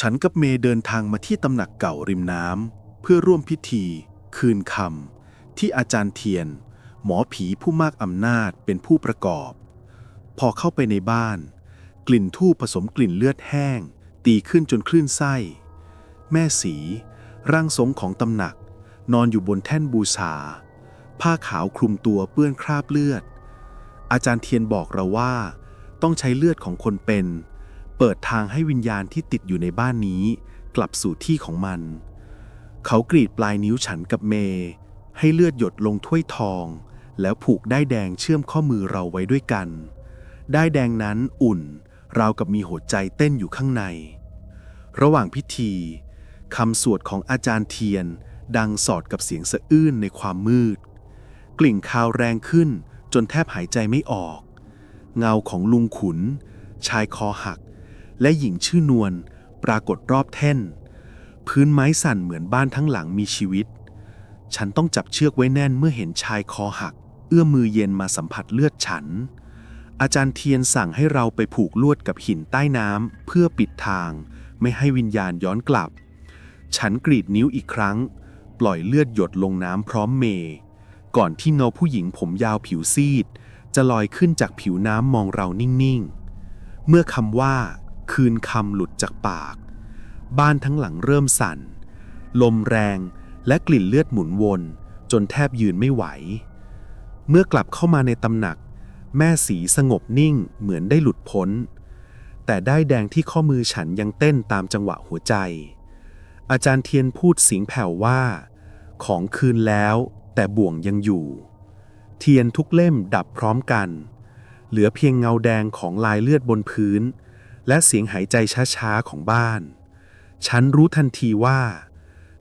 ฉันกับเมย์เดินทางมาที่ตำหนักเก่าริมน้ำเพื่อร่วมพิธี คืนคำที่อาจารย์เทียน หมอผีผู้มากอำนาจเป็นผู้ประกอบ พอเข้าไปในบ้าน กลิ่นทูบผสมกลิ่นเลือดแห้ง ตีขึ้นจนคลื่นไส้ แม่สี ร่างทรงของตำหนัก นอนอยู่บนแท่นบูชาผ้าขาวคลุมตัวเปื้อนคราบเลือด อาจารย์เทียนบอกเราว่า ต้องใช้เลือดของคนเป็น เปิดทางให้วิญญาณที่ติดอยู่ในบ้านนี้ กลับสู่ที่ของมัน เขากรีดปลายนิ้วฉันกับเมย์ให้เลือดหยดลงถ้วยทอง แล้วผูกได้แดงเชื่อมข้อมือเราไว้ด้วยกัน ได้แดงนั้นอุ่น ราวกับมีหัวใจเต้นอยู่ข้างใน ระหว่างพิธีคำสวดของอาจารย์เทียน ดังสอดกับเสียงสะอื้นในความมืด กลิ่นคาวแรงขึ้นจนแทบหายใจไม่ออก เงาของลุงขุน ชายคอหัก และหญิงชื่อนวลปรากฏรอบแท่น พื้นไม้สั่นเหมือนบ้านทั้งหลังมีชีวิต ฉันต้องจับเชือกไว้แน่นเมื่อเห็นชายคอหัก เอื้อมมือเย็นมาสัมผัสเลือดฉัน อาจารย์เทียนสั่งให้เราไปผูกลวดกับหินใต้น้ำเพื่อปิดทาง ไม่ให้วิญญาณย้อนกลับ ฉันกรีดนิ้วอีกครั้ง ปล่อยเลือดหยดลงน้ำพร้อมเม ก่อนที่เงาผู้หญิงผมยาวผิวซีด จะลอยขึ้นจากผิวน้ำมองเรานิ่งๆ เมื่อคำว่า คืนคำหลุดจากปาก บ้านทั้งหลังเริ่มสั่น ลมแรงและกลิ่นเลือดหมุนวน จนแทบยืนไม่ไหว เมื่อกลับเข้ามาในตำหนัก แม่สีสงบนิ่งเหมือนได้หลุดพ้น แต่ได้แดงที่ข้อมือฉันยังเต้นตามจังหวะหัวใจ อาจารย์เทียนพูดเสียงแผ่วว่า ของคืนแล้วแต่บ่วงยังอยู่ เทียนทุกเล่มดับพร้อมกัน เหลือเพียงเงาแดงของลายเลือดบนพื้น และเสียงหายใจช้าๆของบ้าน ฉันรู้ทันทีว่า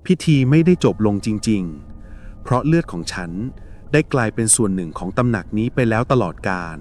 พิธีไม่ได้จบลงจริงๆ เพราะเลือดของฉันได้กลายเป็นส่วนหนึ่งของตำหนักนี้ไปแล้วตลอดกาล